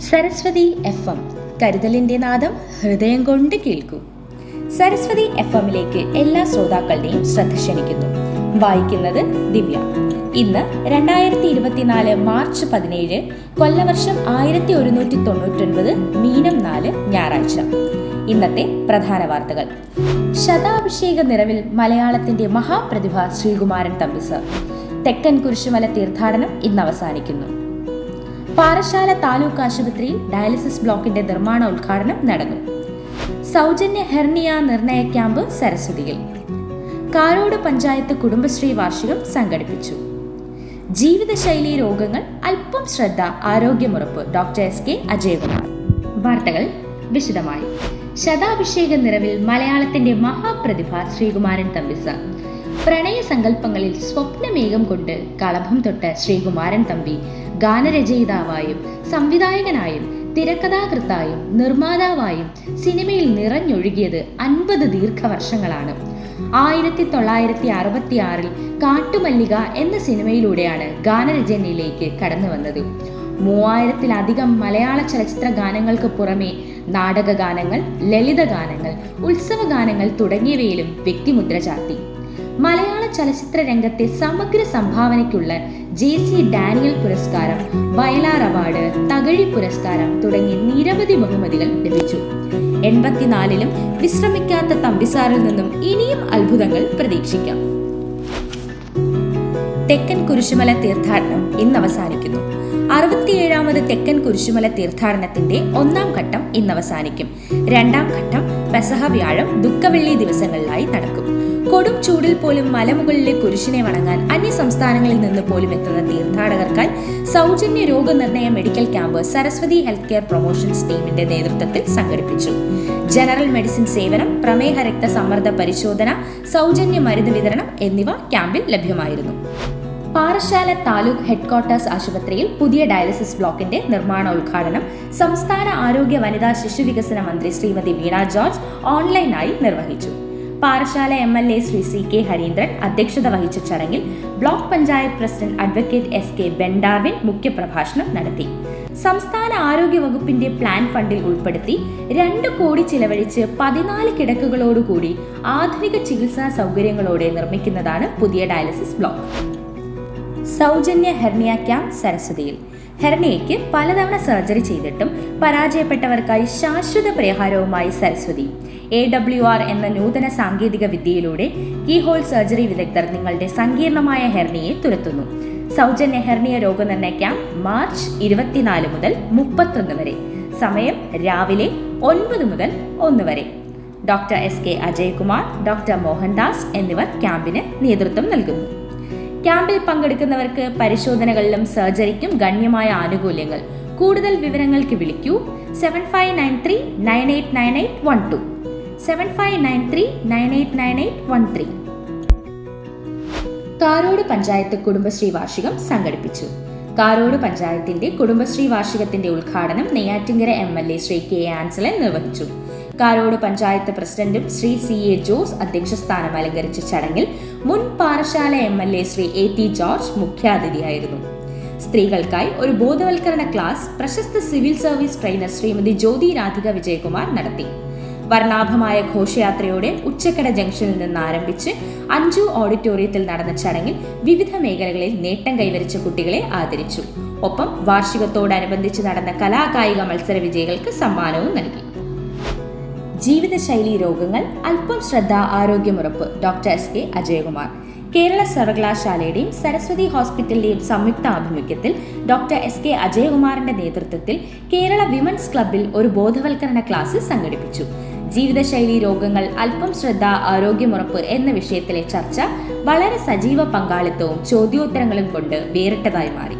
Saraswati F M. കരുതലിന്റെ നാദം ഹൃദയം കൊണ്ട് കേൾക്കൂ. സരസ്വതി എഫ് എമ്മിലേക്ക് എല്ലാ ശ്രോതാക്കളുടെയും ശ്രദ്ധ ക്ഷണിക്കുന്നു. വായിക്കുന്നത് ദിവ്യ. ഇന്ന് രണ്ടായിരത്തി ഇരുപത്തിനാല് മാർച്ച് പതിനേഴ് കൊല്ലവർഷം ആയിരത്തി ഒരുന്നൂറ്റി തൊണ്ണൂറ്റൊൻപത് മീനം നാല് ഞായറാഴ്ച. ഇന്നത്തെ പ്രധാന വാർത്തകൾ. ശതാഭിഷേക നിറവിൽ മലയാളത്തിന്റെ മഹാപ്രതിഭ ശ്രീകുമാരൻ തമ്പിസർ തെക്കൻ കുരിശുമല തീർത്ഥാടനം ഇന്ന് അവസാനിക്കുന്നു പാറശാല താലൂക്ക് ആശുപത്രിയിൽ ഡയാലിസിസ് ബ്ലോക്കിന്റെ നിർമ്മാണ ഉദ്ഘാടനം നടന്നു. സൗജന്യ ഹെർണിയ നിർണയ ക്യാമ്പ് സരസ്വതിയിൽ. കാരോട് പഞ്ചായത്ത് കുടുംബശ്രീ വാർഷികം സംഘടിപ്പിച്ചു. ജീവിതശൈലി രോഗങ്ങൾ അല്പം ശ്രദ്ധ ആരോഗ്യമുറപ്പ് ഡോക്ടർ എസ് കെ അജയകുമാർ. വാർത്തകൾ വിശദമായി. ശതാഭിഷേക നിറവിൽ മലയാളത്തിന്റെ മഹാപ്രതിഭ ശ്രീകുമാരൻ തമ്പിസ പ്രണയ സ്വപ്നമേകം കൊണ്ട് കളഭം തൊട്ട ശ്രീകുമാരൻ തമ്പി ഗാനരചയിതാവായും സംവിധായകനായും തിരക്കഥാകൃത്തായും നിർമ്മാതാവായും സിനിമയിൽ നിറഞ്ഞൊഴുകിയത് അൻപത് ദീർഘവർഷങ്ങളാണ്. ആയിരത്തി തൊള്ളായിരത്തി അറുപത്തി ആറിൽ കാട്ടുമല്ലിക എന്ന സിനിമയിലൂടെയാണ് ഗാനരചനയിലേക്ക് കടന്നു വന്നത് മൂവായിരത്തിലധികം മലയാള ചലച്ചിത്ര ഗാനങ്ങൾക്ക് പുറമെ നാടക ഗാനങ്ങൾ ലളിത ഗാനങ്ങൾ ഉത്സവ ഗാനങ്ങൾ തുടങ്ങിയവയിലും വ്യക്തിമുദ്ര ചാർത്തി. മലയാള ചലച്ചിത്ര രംഗത്തെ സമഗ്ര സംഭാവനയ്ക്കുള്ള ജെ സി ഡാനിയൽ പുരസ്കാരം വയലാർ അവാർഡ് തകഴി പുരസ്കാരം തുടങ്ങി നിരവധി ബഹുമതികൾ ലഭിച്ചു. എൺപത്തിനാലിലും വിശ്രമിക്കാത്ത തമ്പിസാറിൽ നിന്നും ഇനിയും അത്ഭുതങ്ങൾ പ്രതീക്ഷിക്കാം. തെക്കൻ കുരിശുമല തീർത്ഥാടനം ഇന്ന് അവസാനിക്കുന്നു അറുപത്തിയേഴാമത് തെക്കൻ കുരിശുമല തീർത്ഥാടനത്തിന്റെ ഒന്നാം ഘട്ടം ഇന്ന് അവസാനിക്കും രണ്ടാം ഘട്ടം പെസഹ വ്യാഴം ദുഃഖവെള്ളി ദിവസങ്ങളിലായി നടക്കും. കൊടും ചൂടിൽ പോലും മലമുകളിലെ കുരിശിനെ വണങ്ങാൻ അന്യ സംസ്ഥാനങ്ങളിൽ നിന്ന് പോലും എത്തുന്ന തീർത്ഥാടകർക്കായി സൗജന്യ രോഗനിർണയ medical camp Saraswathi health care promotions ടീമിന്റെ നേതൃത്വത്തിൽ സംഘടിപ്പിച്ചു. ജനറൽ മെഡിസിൻ സേവനം പ്രമേഹ രക്തസമ്മർദ്ദ പരിശോധന സൗജന്യ മരുന്ന് വിതരണം എന്നിവ ക്യാമ്പിൽ ലഭ്യമായിരുന്നു. പാറശാല താലൂക്ക് ഹെഡ്ക്വാർട്ടേഴ്സ് ആശുപത്രിയിൽ പുതിയ ഡയാലിസിസ് ബ്ലോക്കിന്റെ നിർമ്മാണ ഉദ്ഘാടനം സംസ്ഥാന ആരോഗ്യ വനിതാ ശിശു വികസന മന്ത്രി ശ്രീമതി വീണ ജോർജ് ഓൺലൈനായി നിർവഹിച്ചു. Parassala M L A Shri C K Harindran അധ്യക്ഷത വഹിച്ച ചടങ്ങിൽ block panchayat president advocate S K ബെൻഡാവിൻ മുഖ്യപ്രഭാഷണം നടത്തി. സംസ്ഥാന ആരോഗ്യ വകുപ്പിന്റെ പ്ലാൻ ഫണ്ടിൽ ഉൾപ്പെടുത്തി രണ്ട് കോടി ചിലവഴിച്ച് പതിനാല് കിടക്കുകളോടുകൂടി ആധുനിക ചികിത്സാ സൗകര്യങ്ങളോടെ നിർമ്മിക്കുന്നതാണ് പുതിയ ഡയാലിസിസ് ബ്ലോക്ക്. സൗജന്യ ഹെർണിയ ക്യാമ്പ് സരസ്വതിയിൽ. ഹെർണിയയ്ക്ക് പലതവണ സർജറി ചെയ്തിട്ടും പരാജയപ്പെട്ടവർക്കായി ശാശ്വത പരിഹാരവുമായി സരസ്വതി. എ ഡബ്ല്യു ആർ എന്ന നൂതന സാങ്കേതിക വിദ്യയിലൂടെ കീഹോൾ സർജറി വിദഗ്ധർ നിങ്ങളുടെ സങ്കീർണമായ ഹെർണിയെ തുരത്തുന്നു. സൗജന്യ ഹെർണിയ രോഗനിർണയ ക്യാമ്പ് മാർച്ച് ഇരുപത്തിനാല് മുതൽ മുപ്പത്തൊന്ന് വരെ. സമയം രാവിലെ ഒൻപത് മുതൽ ഒന്ന് വരെ. Doctor S K Ajaykumar doctor Mohandas എന്നിവർ ക്യാമ്പിന് നേതൃത്വം നൽകുന്നു. ക്യാമ്പിൽ പങ്കെടുക്കുന്നവർക്ക് പരിശോധനകളിലും സർജറിക്കും ഗണ്യമായ ആനുകൂല്യങ്ങൾ. കൂടുതൽ വിവരങ്ങൾക്ക് വിളിക്കൂ. Seven five nine three nine eight nine eight one two seven five nine three nine eight nine eight one three Karode panchayat Kudumbashree വാർഷികം സംഘടിപ്പിച്ചു. കാരോട് പഞ്ചായത്തിന്റെ കുടുംബശ്രീ വാർഷികത്തിന്റെ ഉദ്ഘാടനം Neyyattinkara M L A Shri K Ansalan നിർവഹിച്ചു. കാരോട് പഞ്ചായത്ത് പ്രസിഡന്റും ശ്രീ സി എ ജോസ് അധ്യക്ഷസ്ഥാനം അലങ്കരിച്ച ചടങ്ങിൽ മുൻ Parassala M L A Shri A T George മുഖ്യാതിഥിയായിരുന്നു. സ്ത്രീകൾക്കായി ഒരു ബോധവൽക്കരണ ക്ലാസ് പ്രശസ്ത civil service trainer Shrimati Jyothi Radhika Vijayakumar നടത്തി. വർണാഭമായ ഘോഷയാത്രയോടെ ഉച്ചക്കട ജംഗ്ഷനിൽ നിന്ന് ആരംഭിച്ച് അഞ്ചു ഓഡിറ്റോറിയത്തിൽ നടന്ന ചടങ്ങിൽ വിവിധ മേഖലകളിൽ നേട്ടം കൈവരിച്ച കുട്ടികളെ ആദരിച്ചു. ഒപ്പം വാർഷികത്തോടനുബന്ധിച്ച് നടന്ന കലാകായിക മത്സര വിജയികൾക്ക് സമ്മാനവും നൽകി. ജീവിതശൈലി രോഗങ്ങൾ അല്പം ശ്രദ്ധ ആരോഗ്യമുറപ്പ് doctor S K Ajayakumar. Kerala സർവകലാശാലയുടെയും Saraswati ഹോസ്പിറ്റലിന്റെയും സംയുക്ത ആഭിമുഖ്യത്തിൽ ഡോക്ടർ എസ് കെ അജയകുമാറിന്റെ നേതൃത്വത്തിൽ കേരള വിമൻസ് ക്ലബിൽ ഒരു ബോധവൽക്കരണ ക്ലാസ് സംഘടിപ്പിച്ചു. ജീവിതശൈലി രോഗങ്ങൾ അല്പം ശ്രദ്ധ ആരോഗ്യമുറപ്പ് എന്ന വിഷയത്തിലെ ചർച്ച വളരെ സജീവ പങ്കാളിത്തവും ചോദ്യോത്തരങ്ങളും കൊണ്ട് വേറിട്ടതായി മാറി.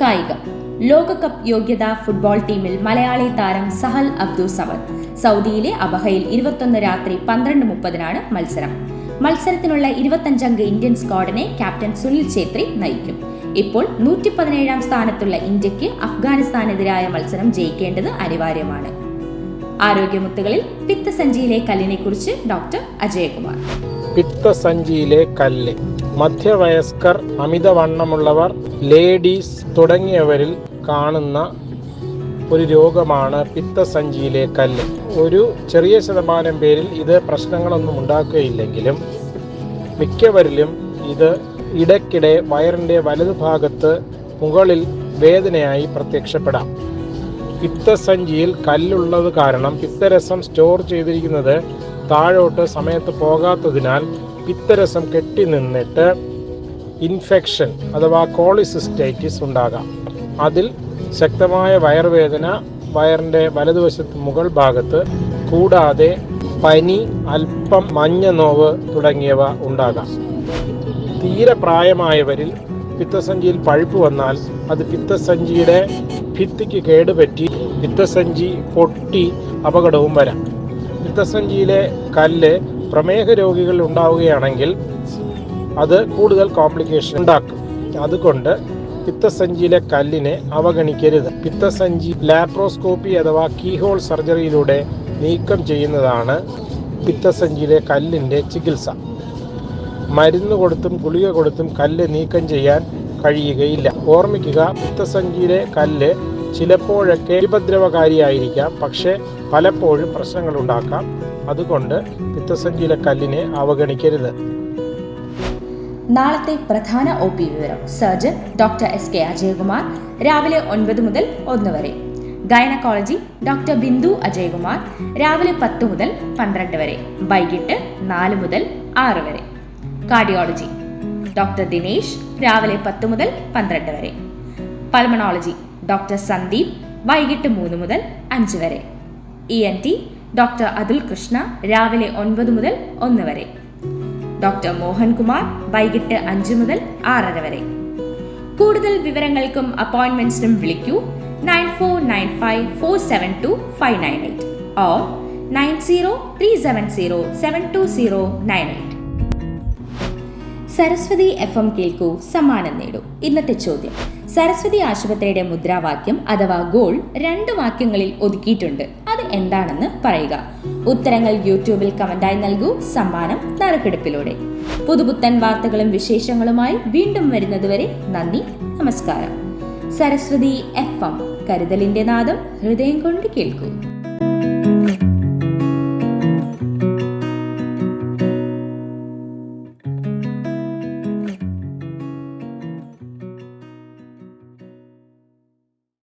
കായികം. ലോകകപ്പ് യോഗ്യതാ ഫുട്ബോൾ ടീമിൽ മലയാളി താരം സഹൽ അബ്ദുൾ സമദ്. സൗദിയിലെ അബഹയിൽ ഇരുപത്തൊന്ന് രാത്രി പന്ത്രണ്ട് മുപ്പതിനാണ് മത്സരം. മത്സരത്തിനുള്ള ഇരുപത്തഞ്ചംഗ ഇന്ത്യൻ സ്ക്വാഡിനെ ക്യാപ്റ്റൻ സുനിൽ ഛേത്രി നയിക്കും. ഇപ്പോൾ നൂറ്റി പതിനേഴാം സ്ഥാനത്തുള്ള ഇന്ത്യയ്ക്ക് അഫ്ഗാനിസ്ഥാനെതിരായ മത്സരം ജയിക്കേണ്ടത് അനിവാര്യമാണ്. ആരോഗ്യമുത്തുകളിൽ പിത്തസഞ്ചിയിലെ കല്ലിനെ കുറിച്ച് ഡോക്ടർ അജയകുമാർ. പിത്തസഞ്ചിയിലെ കല്ല്. മധ്യവയസ്കർ അമിതവണ്ണമുള്ളവർ ലേഡീസ് തുടങ്ങിയവരിൽ കാണുന്ന ഒരു രോഗമാണ് പിത്തസഞ്ചിയിലെ കല്ല്. ഒരു ചെറിയ ശതമാനം പേരിൽ ഇത് പ്രശ്നങ്ങളൊന്നും ഉണ്ടാക്കുകയില്ലെങ്കിലും മിക്കവരിലും ഇത് ഇടയ്ക്കിടെ വയറിന്റെ വലതുഭാഗത്ത് മുകളിൽ വേദനയായി പ്രത്യക്ഷപ്പെടാം. പിത്തസഞ്ചിയിൽ കല്ലുള്ളത് കാരണം പിത്തരസം സ്റ്റോർ ചെയ്തിരിക്കുന്നത് താഴോട്ട് സമയത്ത് പോകാത്തതിനാൽ പിത്തരസം കെട്ടി നിന്നിട്ട് ഇൻഫെക്ഷൻ അഥവാ കോളിസിസ്റ്റൈറ്റിസ് ഉണ്ടാകാം. അതിൽ ശക്തമായ വയറുവേദന വയറിന്റെ വലതുവശത്ത് മുകൾ ഭാഗത്ത് കൂടാതെ പനി അല്പം മഞ്ഞ നോവ് തുടങ്ങിയവ ഉണ്ടാകാം. തീരെ പ്രായമായവരിൽ പിത്തസഞ്ചിയിൽ പഴുപ്പ് വന്നാൽ അത് പിത്തസഞ്ചിയുടെ ഭിത്തിക്ക് കേടുപറ്റി പിത്തസഞ്ചി പൊട്ടി അപകടവും വരാം. പിത്തസഞ്ചിയിലെ കല്ല് പ്രമേഹ രോഗികൾ ഉണ്ടാവുകയാണെങ്കിൽ അത് കൂടുതൽ കോംപ്ലിക്കേഷൻ ഉണ്ടാക്കും. അതുകൊണ്ട് പിത്തസഞ്ചിയിലെ കല്ലിനെ അവഗണിക്കരുത്. പിത്തസഞ്ചി ലാപ്രോസ്കോപ്പി അഥവാ കീഹോൾ സർജറിയിലൂടെ നീക്കം ചെയ്യുന്നതാണ് പിത്തസഞ്ചിയിലെ കല്ലിന്റെ ചികിത്സ. മരുന്ന് കൊടുത്തും ഗുളിക കൊടുത്തും കല്ല് നീക്കം ചെയ്യാൻ കഴിയുകയില്ല. ഓർമ്മിക്കുക പിത്തസഞ്ചിയിലെ കല്ല് ചിലപ്പോഴൊക്കെ ഉപദ്രവകാരിയായിരിക്കാം പക്ഷേ പലപ്പോഴും പ്രശ്നങ്ങൾ ഉണ്ടാക്കാം അതുകൊണ്ട് പിത്തസഞ്ചിയിലെ കല്ലിനെ അവഗണിക്കരുത്. നാളത്തെ പ്രധാന ഒ പി വിവരം. Surgeon doctor S K Ajayakumar രാവിലെ ഒൻപത് മുതൽ ഒന്ന് വരെ. ഗൈനക്കോളജി ഡോക്ടർ ബിന്ദു അജയകുമാർ രാവിലെ പത്ത് മുതൽ പന്ത്രണ്ട് വരെ. വൈകിട്ട് നാല് മുതൽ ആറ് വരെ. കാർഡിയോളജി ഡോക്ടർ ദിനേശ് രാവിലെ പത്ത് മുതൽ പന്ത്രണ്ട് വരെ. പൾമണോളജി ഡോക്ടർ സന്ദീപ് വൈകിട്ട് മൂന്ന് മുതൽ അഞ്ച് വരെ. E N T doctor Athul Krishna രാവിലെ ഒൻപത് മുതൽ ഒന്ന് വരെ. ഡോക്ടർ മോഹൻകുമാർ വൈകിട്ട് അഞ്ച് മുതൽ ആറര വരെ. കൂടുതൽ വിവരങ്ങൾക്കും അപ്പോയിന്റ്മെന്റ്സിനും വിളിക്കൂ nine four nine five four seven two five nine eight or nine zero three seven zero seven two zero nine eight. Saraswathi F M കേൾക്കൂ സമ്മാനം നേടൂ. ഇന്നത്തെ ചോദ്യം. സരസ്വതി ആശുപത്രിയുടെ മുദ്രാവാക്യം അഥവാ ഗോൾ രണ്ട് വാക്യങ്ങളിൽ ഒതുക്കിയിട്ടുണ്ട്. എന്താണെന്ന് പറയുക. ഉത്തരങ്ങൾ യൂട്യൂബിൽ കമന്റായി നൽകൂ. സമ്മാനം നറുക്കെടുപ്പിലൂടെ. പുതുപുത്തൻ വാർത്തകളും വിശേഷങ്ങളുമായി വീണ്ടും വരുന്നതുവരെ നന്ദി. നമസ്കാരം. Saraswathi F M. കരുതലിന്റെ നാദം ഹൃദയം കൊണ്ട് കേൾക്കൂ.